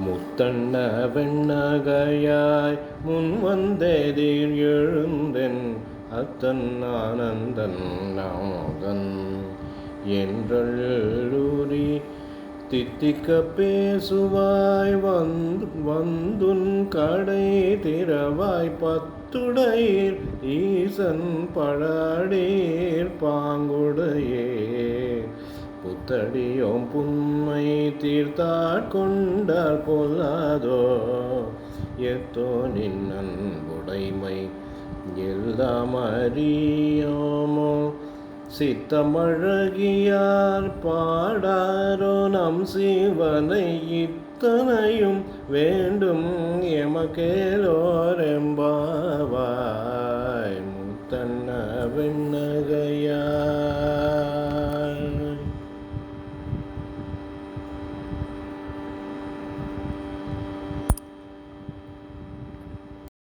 முத்தண்ண வெண்ணகையாய் முன் வந்தேதீர் எழுந்தென் அத்தன் ஆனந்தன் நாமகன் என்றூரி தித்திக்க பேசுவாய் வந்து வந்துன் கடை திறவாய் பத்துடையீர் ஈசன் பழடீர் பாங்குடையே தடியோம் புன்மை தீர்த்தாட் கொண்டார் பொல்லாதோ? எத்தோ நின் அன்புடைமை எல்லாம் அறியோமோ? சித்தமழகியார் பாடாரோ? நம் சிவனை இத்தனையும் வேண்டும் எமக்கேலோரெம்பாவாய் முத்தன்ன